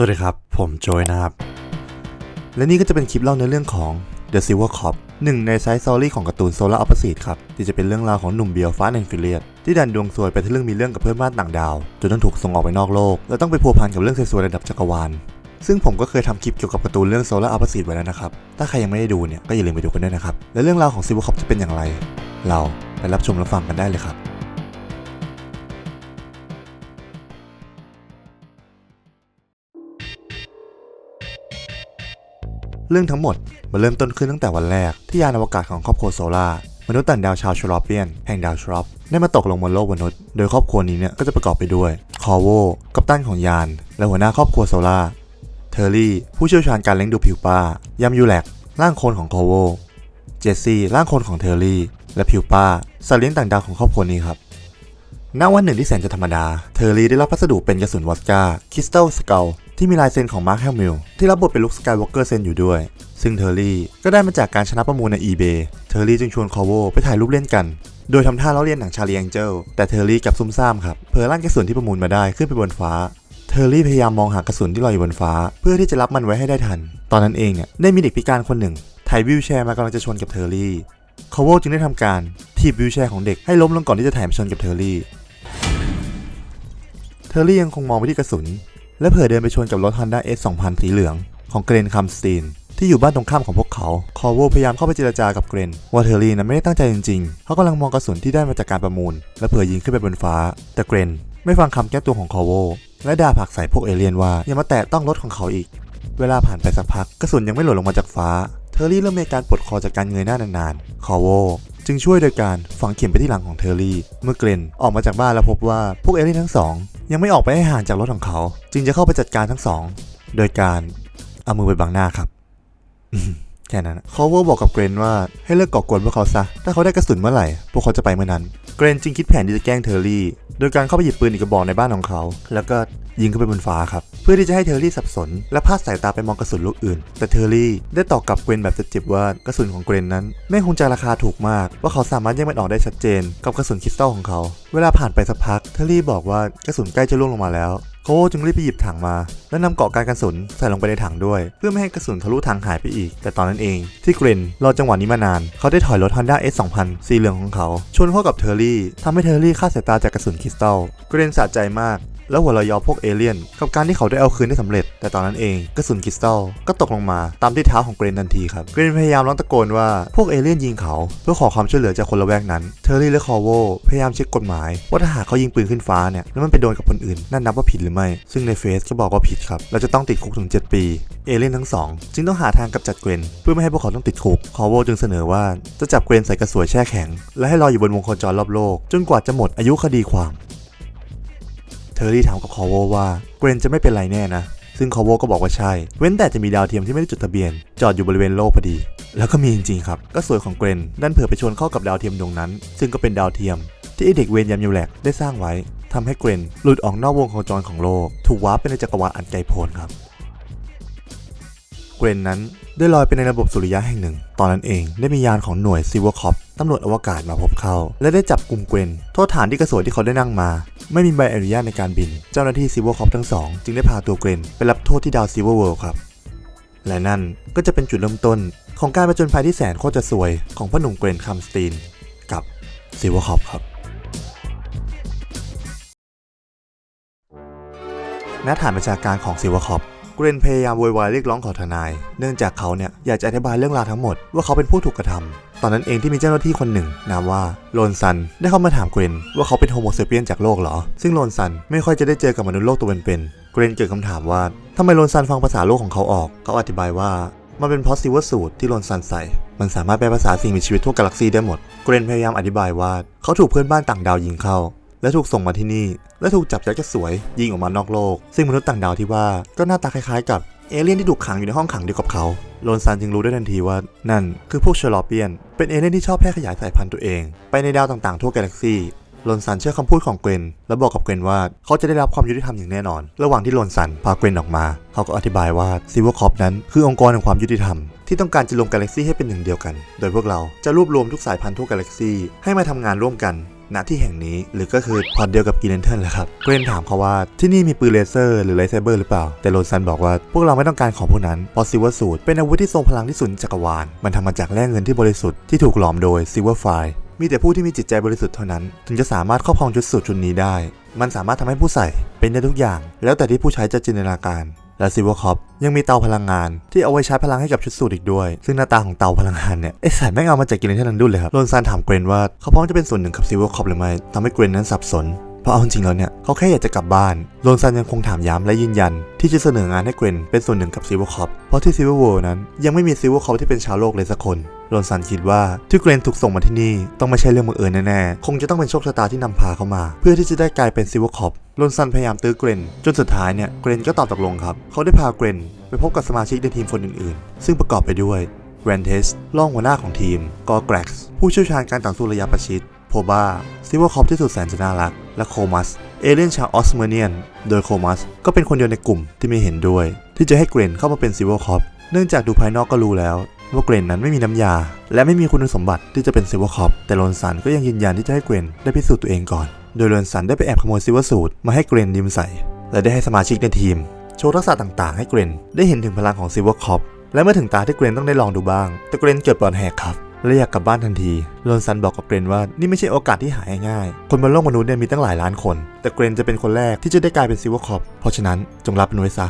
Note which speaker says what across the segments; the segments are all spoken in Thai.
Speaker 1: สวัสดีครับ ผมโจยนะครับ และนี่ก็จะเป็นคลิปเล่าในเรื่องของ The Silver Cop หนึ่งในไซส์ซอรี่ของการ์ตูนโซลาร์อ p ป o s i t e ครับ ที่จะเป็นเรื่องราวของหนุ่มเบียร์ฟ้าแอนฟิเลียตที่ดันดวงซวยไปที่เรื่องมีเรื่องกับเพื่อนบ้านต่างดาว จนต้องถูกส่งออกไปนอกโลก และต้องไปพัวพันกับเรื่องซวยระดับจักรวาล ซึ่งผมก็เคยทำคลิปเกี่ยวกับการ์ตูนเรื่องโซลาร์อ p ป o s i t e ไว้แล้วนะครับ ถ้าใครยังไม่ได้ดูเนี่ยก็อย่าลืมไปดูกันด้วยนะครับ และเรื่องราวของ Silver Cop จะเป็นอย่างไร เราไปรับชมรับฟังกันได้เลยครับ เรื่องทั้งหมดมันเริ่มต้นขึ้นตั้งแต่วันแรกที่ยานอวกาศของครอบครัวโซลามนุษย์ต่างดาวชาวชลอปเปียนแห่งดาวชลอปได้มาตกลงบนโลกมนุษย์ โดยครอบครัวนี้เนี่ยก็จะประกอบไปด้วยคอโวกัปตันของยาน และหัวหน้าครอบครัวโซลาเทอร์รี่ ผู้เชี่ยวชาญการเลี้ยงดูผิวป้ายามยูแลกร่างโคลนของคอโวเจสซี่ร่างโคลนของเทอร์รี่ และผิวป้าสัตว์เลี้ยงต่างดาวของครอบครัวนี้ครับณวันหนึ่งที่แสนจะธรรมดา เทอร์รี่ได้รับพัสดุเป็นกระสุนวอสกาคริสตัลสเกล ที่มีลายเซ็นของมาร์คแฮมมิลที่รับบทเป็นลุคสกายวอล์กเกอร์เซ็นอยู่ด้วย ซึ่งเทอร์รี่ก็ได้มาจากการชนะประมูลใน eBay เทอร์รี่จึงชวนคอโวไปถ่ายรูปเล่นกัน โดยทำท่าล้อเลียนหนังชาลีแองเจลแต่เทอร์รี่กลับซุ่มซ่ามครับเผลอลั่นกระสุนที่ประมูลมาได้ขึ้นไปบนฟ้าเทอร์รี่พยายามมองหากระสุนที่ลอยอยู่บนฟ้า เพื่อที่จะรับมันไว้ให้ได้ทัน ตอนนั้นเองเนี่ยได้มีเด็กพิการคนหนึ่งถ่ายวิวแชร์มากำลังจะชนกับเทอร์รี่คอโวจึงได้ทำการถีบวิวแชร์ของเด็กให้ล้มลงก่อนที่จะถ่ายมาชนกับเทอร์รี่ เทอร์รี่ยังคงมองไปที่กระสุน และเผลอเดินไปชนกับรถ Honda S 2000 สีเหลืองของเกรนคัมสตีนที่อยู่บ้านตรงข้ามของพวกเขา คอโวพยายามเข้าไปเจรจากับเกรนว่าเทอรี่นั้นไม่ได้ตั้งใจจริงๆ เขากำลังมองกระสุนที่ได้มาจากการประมูล และเผลอยิงขึ้นไปบนฟ้า แต่เกรนไม่ฟังคำแก้ตัวของคอโวและด่าผักใส่พวกเอเลี่ยนว่าอย่ามาแตะต้องรถของเขาอีก เวลาผ่านไปสักพักกระสุนยังไม่หล่นลงมาจากฟ้า เทอรี่เริ่มมีอาการปวดคอจากการเงยหน้านานๆ คอโว จึงช่วยโดยการฝังเข็มไปที่หลังของเทอร์รี่ เมื่อเกรนออกมาจากบ้านแล้วพบว่าพวกเอเลี่ยนทั้งสอง ยังไม่ออกไปให้ห่างจากรถของเขา จึงจะเข้าไปจัดการทั้งสอง โดยการเอามือไปบังหน้าครับ แค่นั้นนะคอโวบอกกับเกรนว่าให้เลิกก่อกวนพวกเขาซะ ถ้าเขาได้กระสุนเมื่อไหร่ พวกเขาจะไปเมื่อนั้น เกรนจึงคิดแผนที่จะแกล้งเทอร์รี่ โดยการเข้าไปหยิบปืนอีกกระบอกในบ้านของเขา แล้วก็ยิงขึ้นไปบนฟ้าครับ เพื่อที่จะให้เทอร์รี่สับสน และพลาดสายตาไปมองกระสุนลูกอื่น แต่เทอร์รี่ได้ตอบกลับเกรนแบบเจ็บๆว่ากระสุนของเกรนนั้นไม่คงจะราคาถูกมากว่าเขาสามารถแยกมันออกได้ชัดเจน กับกระสุนคริสตัลของเขา เวลาผ่านไปสักพัก เทอร์รี่บอกว่ากระสุนใกล้จะล่วงลงมาแล้ว โคจึงรีบไปหยิบถังมา และนำเกาะการกระสุนใส่ลงไปในถังด้วย เพื่อไม่ให้กระสุนทะลุถังหายไปอีก แต่ตอนนั้นเองที่เกรนรอจังหวะนี้มานาน เขาได้ถอยรถ Honda S 2000สีเหลืองของเขา ชนเข้ากับเทอร์รี่ทำให้เทอร์รี่คาดสายตาจากกระสุนคริสตัลเกรนสะใจมาก แล้วหัวเราะยอพวกเอเลี่ยน กับการที่เขาได้เอาคืนได้สำเร็จ แต่ตอนนั้นเองกระสุนคริสตัลก็ตกลงมาตามที่เท้าของเกรนทันทีครับ เกรนพยายามร้องตะโกนว่าพวกเอเลี่ยนยิงเขาเพื่อขอความช่วยเหลือจากคนละแวกนั้น เทอร์รี่และคอโวพยายามเช็คกฎหมาย ว่าถ้าหากเขายิงปืนขึ้นฟ้าเนี่ยแล้วมันไปโดนกับคนอื่นนั่นนับว่าผิดหรือไม่ ซึ่งในเฟซก็บอกว่าผิดครับเราจะต้องติดคุกถึง 7 ปี เอเลี่ยนทั้งสองจึงต้องหาทางกำจัดเกรนเพื่อไม่ให้พวกเขาต้องติดคุกคอโวจึงเสนอว่าจะจับเกรนใส่กระสวยแช่แข็ง และให้ลอยอยู่บนวงโคจรรอบโลก จนกว่าจะหมดอายุคดีความ เทอร์รี่ถามกับคอโวว่าเกรนจะไม่เป็นไรแน่นะ ซึ่งคอโวก็บอกว่าใช่ เว้นแต่จะมีดาวเทียมที่ไม่ได้จดทะเบียน จอดอยู่บริเวณโลกพอดี แล้วก็มีจริงๆครับ ก็สวยของเกรนดันเผื่อไปชนเข้ากับดาวเทียมดวงนั้น ซึ่งก็เป็นดาวเทียม ที่ไอเด็กเวนยามยูแลกได้สร้างไว้ทำให้เกรนหลุดออกนอกวงโคจรของโลก ถูกวาร์ปไปในจักรวาลอันไกลโพ้นครับ เกรนนั้นได้ลอยไปในระบบสุริยะแห่งหนึ่ง ตอนนั้นเองได้มียานของหน่วยซิวคอปตำรวจอวกาศมาพบเขาและได้จับกลุ่มเกรนโทษฐานที่กระสวยที่เขาได้นั่งมา ไม่มีใบอนุญาตในการบิน เจ้าหน้าที่ซิวคอปทั้งสองจึงได้พาตัวเกรนไปรับโทษที่ดาวซิวเวิลด์ครับ และนั่นก็จะเป็นจุดเริ่มต้นของการประจนภัยที่แสนโคตรจะสวยของพ่อหนุ่มเกรนคัมสตีนกับซิวคอปครับณฐานประชาการของซิวคอป เกรนพยายามโวยวายเรียกร้องขอทนาย เนื่องจากเขาเนี่ยอยากจะอธิบายเรื่องราวทั้งหมดว่าเขาเป็นผู้ถูกกระทำตอนนั้นเองที่มีเจ้าหน้าที่คนหนึ่ง นามว่าโลนซันได้เข้ามาถามเกรนว่าเขาเป็นโฮโมเซเปียนจากโลกเหรอ ซึ่งโลนซันไม่ค่อยจะได้เจอกับมนุษย์โลกตัวเป็นๆ เกรนเกิดคำถามว่าทำไมโลนซันฟังภาษาโลกของเขาออก เขาอธิบายว่ามันเป็นเพราะซิลเวสูตที่โลนซันใส่ มันสามารถแปลภาษาสิ่งมีชีวิตทั่วกาแล็กซีได้หมด เกรนพยายามอธิบายว่าเขาถูกเพื่อนบ้านต่างดาวยิงเข้า และถูกส่งมาที่นี่ และถูกจับยัดกระสวยยิงออกมานอกโลก ซึ่งมนุษย์ต่างดาวที่ว่าก็หน้าตาคล้ายๆกับเอเลี่ยนที่ถูกขังอยู่ในห้องขังเดียวกับเขาโลนซันจึงรู้ได้ทันทีว่านั่นคือพวกเชลอเปียน เป็นเอเลี่ยนที่ชอบแพร่ขยายสายพันธุ์ตัวเอง ไปในดาวต่างๆทั่วกาแล็กซีโลนซันเชื่อคำพูดของเกรนและบอกกับเกรนว่าเขาจะได้รับความยุติธรรมอย่างแน่นอน ระหว่างที่โลนซันพาเกรนออกมา เขาก็อธิบายว่าซิวคอปนั้นคือองค์กรแห่งความยุติธรรม ที่ต้องการจะรวมกาแล็กซีให้เป็นหนึ่งเดียวกัน โดยพวกเราจะรวบรวมทุกสายพันธุ์ทั่วกาแล็กซีให้มาทำงานร่วมกัน ณที่แห่งนี้หรือก็คือพอดเดียวกับกินเลนเทนแหละครับเกรนถามเขาว่าที่นี่มีปืนเลเซอร์หรือไลท์เซเบอร์หรือเปล่า แต่โรซันบอกว่าพวกเราไม่ต้องการของพวกนั้นเพราะซิลเวอร์สูตรเป็นอาวุธที่ทรงพลังที่สุดในจักรวาลมันทำมาจากแร่เงินที่บริสุทธิ์ที่ถูกหลอมโดยซิลเวอร์ไฟมีแต่ผู้ที่มีจิตใจบริสุทธิ์เท่านั้น ถึงจะสามารถครอบครองชุดสูทชุดนี้ได้ มันสามารถทำให้ผู้ใส่เป็นได้ทุกอย่าง แล้วแต่ที่ผู้ใช้จะจินตนาการ และซิวคอปยังมีเตาพลังงานที่เอาไว้ใช้พลังให้กับชุดสูทอีกด้วย ซึ่งหน้าตาของเตาพลังงานเนี่ยไอสายแม่งเอามาจากกินเลนเทนนันดุนเลยครับโรนซานถามเกรนว่าเขาพร้อมจะเป็นส่วนหนึ่งกับซิวคอปหรือไม่ทำให้เกรนนั้นสับสน เพราะเอาจริงๆแล้วเนี่ยเขาแค่อยากจะกลับบ้านโรนซันยังคงถามย้ำและยืนยัน ที่จะเสนองานให้เกรนเป็นส่วนหนึ่งกับซิลเวอร์คอปเพราะที่ซิลเวอร์เวิลด์นั้นยังไม่มีซิลเวอร์คอปที่เป็นชาวโลกเลยสักคนโรนซันคิดว่าที่เกรนถูกส่งมาที่นี่ต้องไม่ใช่เรื่องบังเอิญแน่ๆ คงจะต้องเป็นโชคชะตาที่นำพาเขามา เพื่อที่จะได้กลายเป็นซิลเวอร์คอปโรนซันพยายามตื้อเกรน จนสุดท้ายเนี่ยเกรนก็ตอบตกลงครับ เขาได้พาเกรน ไปพบกับสมาชิกในทีมคนอื่นๆ ซึ่งประกอบไปด้วยแรนเทสรองหัวหน้าของทีม กอแกร็กซ์ผู้เชี่ยวชาญการต่อสู้ระยะประชิด โพบาซิลเวอร์คอปที่สุดแสนจะน่ารัก และโคมัส เอเลียนชาวออสเมเนียน โดยโคมัสก็เป็นคนเดียวในกลุ่มที่ไม่เห็นด้วย ที่จะให้เกรนเข้ามาเป็นซิลเวอร์คอปเนื่องจากดูภายนอกก็รู้แล้ว ว่าเกรนนั้นไม่มีน้ำยา และไม่มีคุณสมบัติที่จะเป็นซิลเวอร์คอปแต่โรนสันก็ยังยืนยันที่จะให้เกรนได้พิสูจน์ตัวเองก่อน โดยโรนสันได้ไปแอบขโมยซิลเวอร์สูตรมาให้เกรนยืมใส่ และได้ให้สมาชิกในทีม โชว์ทักษะต่างๆ ให้เกรนได้เห็นถึงพลังของซิลเวอร์คอปและเมื่อถึงตาที่เกรนต้องได้ลองดูบ้าง แต่เกรนเกิดปอดแหกครับ และอยากกลับบ้านทันทีโรนซันบอกกับเกรนว่านี่ไม่ใช่โอกาสที่หายง่าย คนบนโลกมนุษย์เนี่ยมีตั้งหลายล้านคน แต่เกรนจะเป็นคนแรกที่จะได้กลายเป็นซิลเวอร์คอปเพราะฉะนั้นจงรับมันไว้ซะ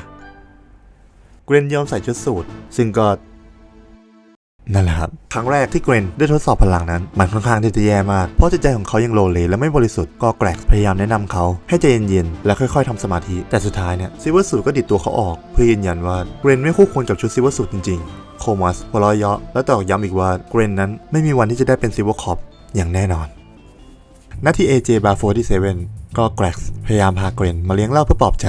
Speaker 1: เกรนยอมใส่ชุดสูทซึ่งก็นั่นแหละครับ ครั้งแรกที่เกรนได้ทดสอบพลังนั้น มันค่อนข้างที่จะแย่มาก เพราะจิตใจของเขายังโลเลและไม่บริสุทธิ์ก็แกรกพยายามแนะนำเขาให้ใจเย็นๆและค่อยๆทำสมาธิ แต่สุดท้ายเนี่ยซิลเวอร์สูทก็ดิดตัวเขาออก เพื่อยืนยันว่าเกรนไม่คู่ควรกับชุดซิลเวอร์สูทจริงๆ โคมัสหัวเราะเยาะและตอกย้ำอีกว่าเกรนนั้นไม่มีวันที่จะได้เป็นซิลเวอร์คอปอย่างแน่นอนหน้าที่ AJ Bar 47ก็แกร็กพยายามพาเกรนมาเลี้ยงเหล้าเพื่อปลอบใจ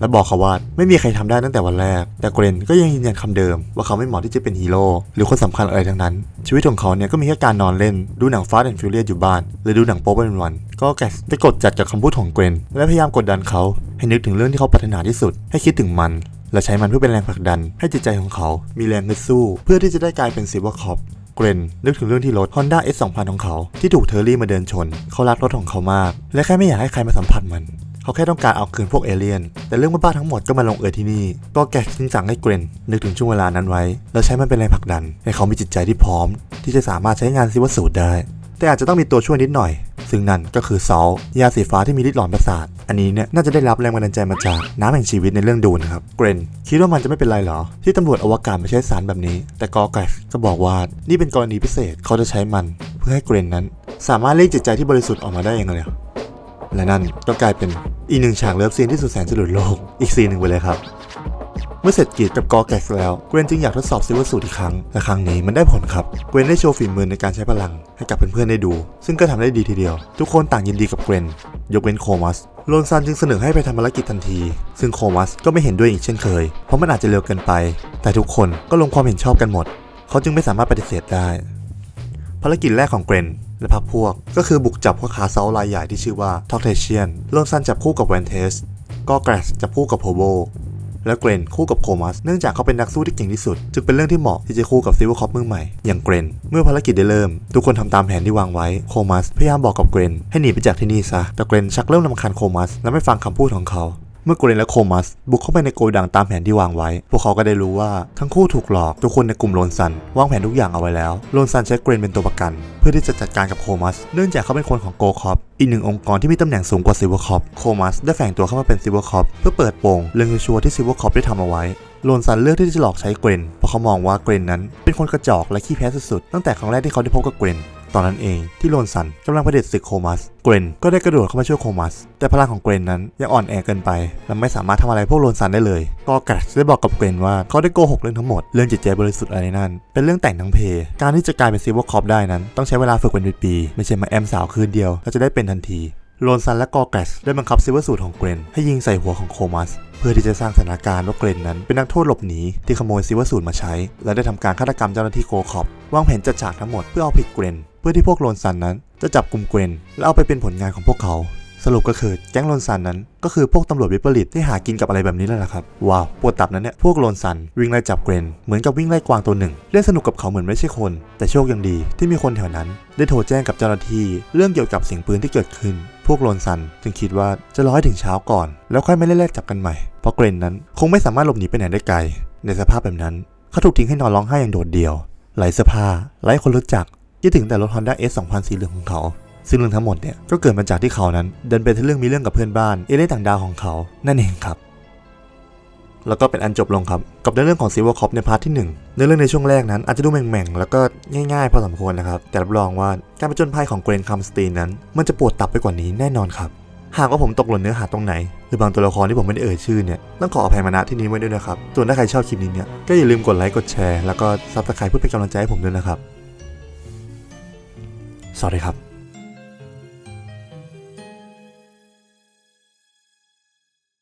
Speaker 1: และบอกเขาว่าไม่มีใครทำได้ตั้งแต่วันแรก แต่เกรนก็ยังยืนยันคำเดิม ว่าเขาไม่เหมาะที่จะเป็นฮีโร่หรือคนสำคัญอะไรทั้งนั้น ชีวิตของเขาเนี่ยก็มีแค่การนอนเล่น ดูหนัง Fast and Furious อยู่บ้าน หรือดูหนังโป๊เป็นวัน ก็แกร็กได้กดจัดกับคำพูดของเกรนและพยายามกดดันเขาให้นึกถึงเรื่องที่เขาปรารถนาที่สุด ให้คิดถึงมัน และใช้มันเพื่อเป็นแรงผลักดัน ให้จิตใจของเขามีแรงฮึดสู้ เพื่อที่จะได้กลายเป็นซิลเวอร์คอปเกรนนึกถึงเรื่องที่รถ Honda S2000 ของเขา ที่ถูกเทอร์รี่มาเดินชน เขารักรถของเขามาก และแค่ไม่อยากให้ใครมาสัมผัสมัน เขาแค่ต้องการเอาคืนพวกเอเลี่ยน แต่เรื่องบ้าๆทั้งหมดก็มาลงเอยที่นี่ ก็แกจึงสั่งให้เกรนนึกถึงช่วงเวลานั้นไว้ แล้วใช้มันเป็นแรงผลักดัน ให้เขามีจิตใจที่พร้อม ที่จะสามารถใช้งานซิวสูตรได้ แต่อาจจะต้องมีตัวช่วยนิดหน่อย ซึ่งนั่นก็คือซอลยาสีฟ้าที่มีฤทธิ์หลอนประสาท อันนี้เนี่ยน่าจะได้รับแรงบันดาลใจมาจากน้ำแห่งชีวิตในเรื่องดูนะครับ เกรนคิดว่ามันจะไม่เป็นไรเหรอ ที่ตำรวจอวกาศมาใช้สารแบบนี้ แต่กอแกรก็บอกว่านี่เป็นกรณีพิเศษเขาจะใช้มัน เพื่อให้เกรนนั้น สามารถเรียกจิตใจที่บริสุทธิ์ออกมาได้เองเลยและนั่นก็กลายเป็นอีกหนึ่งฉากเลิฟซีนที่สุดแสนจะหลุดโลกอีกซีนหนึ่งไปเลยครับ เมื่อเสร็จกิจกับกอแกกแล้วเกรนจึงอยากทดสอบซิลเวอร์สูตรอีกครั้งและครั้งนี้มันได้ผลครับเกรนได้โชว์ฝีมือในการใช้พลังให้กับเพื่อนๆได้ดู ซึ่งก็ทำได้ดีทีเดียว ทุกคนต่างยินดีกับเกรนยกเว้นโคมัสโลนซันจึงเสนอให้ไปทำภารกิจทันที ซึ่งโคมัสก็ไม่เห็นด้วยอีกเช่นเคย เพราะมันอาจจะเร็วเกินไป แต่ทุกคนก็ลงความเห็นชอบกันหมด เขาจึงไม่สามารถปฏิเสธได้ ภารกิจแรกของเกรนและพรรคพวก ก็คือบุกจับพ่อค้าเซารายใหญ่ที่ชื่อว่าทอกเทเชียนโลนซันจับคู่กับแวนเทสก็แกรสจับคู่กับโพโบ และเกรนคู่กับโคมัสเนื่องจากเขาเป็นนักสู้ที่เก่งที่สุด จึงเป็นเรื่องที่เหมาะที่จะคู่กับซิลเวอร์คอปมือใหม่อย่างเกรนเมื่อภารกิจได้เริ่ม ทุกคนทำตามแผนที่วางไว้โคมัสพยายามบอกกับเกรนให้หนีไปจากที่นี่ซะแต่เกรนชักเริ่มลำคาญโคมัสและไม่ฟังคำพูดของเขา มื่อเกรนและโคมัส บุกเข้าไปในโกดังตามแผนที่วางไว้ พวกเขาก็ได้รู้ว่าทั้งคู่ถูกหลอกทุกคนในกลุ่มโลนซันวางแผนทุกอย่างเอาไว้แล้วโลนซันใช้เกรนเป็นตัวประกัน เพื่อที่จะจัดการกับโคมัส เนื่องจากเขาเป็นคนของโกคอปอีกหนึ่งองค์กรที่มีตำแหน่งสูงกว่าซิเวอร์คอปโคมัสได้แฝงตัวเข้ามาเป็นซิเวอร์คอปเพื่อเปิดโปงเรื่องชัวร์ที่ซิเวอร์คอปได้ทำเอาไว้โลนซันเลือกที่จะหลอกใช้เกรนเพราะเขามองว่าเกรนนั้น เป็นคนกระจอกและขี้แพ้สุดๆตั้งแต่ครั้งแรกที่เขาได้พบกับเกรน ตอนนั้นเองที่โลนซันกำลังเผด็จศึกโคมัส เกรนก็ได้กระโดดเข้ามาช่วยโคมัส แต่พลังของเกรนนั้นยังอ่อนแอเกินไป และไม่สามารถทำอะไรพวกโลนซันได้เลยก็แกรสได้บอกกับเกรนว่าเขาได้โกหกเรื่องทั้งหมด เรื่องจิตใจบริสุทธิ์อะไรนั่น เป็นเรื่องแต่งทั้งเพ การที่จะกลายเป็นซีเวอร์คอปได้นั้น ต้องใช้เวลาฝึกเป็นปีๆไม่ใช่มาแอมสาวคืนเดียวแล้วจะได้เป็นทันที โลนซันและกอแกสได้บังคับซิเวอร์สูตรของเกรน ให้ยิงใส่หัวของโคมัส เพื่อที่จะสร้างสถานการณ์ว่าเกรนนั้น เป็นนักโทษหลบหนีที่ขโมยซิเวอร์สูตรมาใช้ และได้ทำการฆาตกรรมเจ้าหน้าที่โกคอปวางแผนจัดฉากทั้งหมดเพื่อเอาผิดเกรน เพื่อที่พวกโลนซันนั้นจะจับกลุ่มเกรนและเอาไปเป็นผลงานของพวกเขา สรุปก็คือแก๊งโลนซันนั้น ก็คือพวกตำรวจวิปริตที่หากินกับอะไรแบบนี้แหละครับ ว้าว ปวดตับนั้นเนี่ย พวกโลนซัน วิ่งไล่จับเกรน เหมือนกับวิ่งไล่กวางตัวหนึ่ง เล่นสนุกกับเขาเหมือนไม่ใช่คน แต่โชคยังดีที่มีคนแถวนั้น ได้โทรแจ้งกับเจ้าหน้าที่ เรื่องเกี่ยวกับเสียงปืนที่เกิดขึ้น พวกโลนซันจึงคิดว่าจะรอให้ถึงเช้าก่อน แล้วค่อยไม่ไล่แลกจับกันใหม่ เพราะเกรนนั้นคงไม่สามารถหลบหนีไปไหนได้ไกล ในสภาพแบบนั้นเขาถูกทิ้งให้นอนร้องไห้อย่างโดดเดี่ยวไร้เสื้อผ้าไร้คนรู้จักคิดถึงแต่รถ Honda S 2000สีเหลืองของเขา ซึ่งเรื่องทั้งหมดเนี่ยก็เกิดมาจากที่เขานั้นเดินไปที่เรื่องมีเรื่องกับเพื่อนบ้านเอเลี่ยนต่างดาวของเขา นั่นเองครับ แล้วก็เป็นอันจบลงครับ กับในเรื่องของซีวอคอปในพาร์ทที่1ในเรื่องในช่วงแรกนั้นอาจจะดูแหม่งๆ แล้วก็ง่ายๆ พอสมควรนะครับ แต่รับรองว่าการประจนภัยของเกรนคัมสตีนนั้น มันจะปวดตับไปกว่านี้แน่นอนครับหากว่าผมตกหล่นเนื้อหาตรงไหน หรือบางตัวละครที่ผมไม่ได้เอ่ยชื่อเนี่ยต้องขออภัยมาณที่นี้ไว้ด้วยนะครับส่วนถ้าใครชอบคลิปนี้เนี่ยก็อย่าลืมกดไลค์กดแชร์แล้วก็ซับสไครป์เพื่อเป็นกำลังใจให้ผมด้วยนะครับ สวัสดีครับ